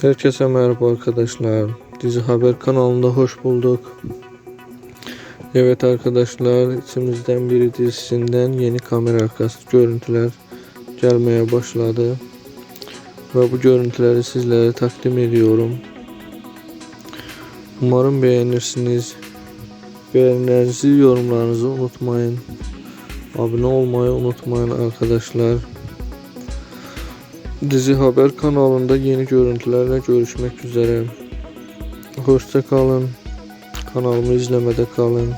Herkese merhaba arkadaşlar. Dizi Haber kanalında hoş bulduk. Evet arkadaşlar, içimizden biri dizisinden yeni kamera arkası görüntüler gelmeye başladı. Ve bu görüntüleri sizlere takdim ediyorum. Umarım beğenirsiniz. Beğenilerinizi, yorumlarınızı unutmayın. Abone olmayı unutmayın arkadaşlar. Dizi Haber kanalında yeni görüntülerle görüşmek üzere. Hoşça kalın. Kanalımı izlemede kalın.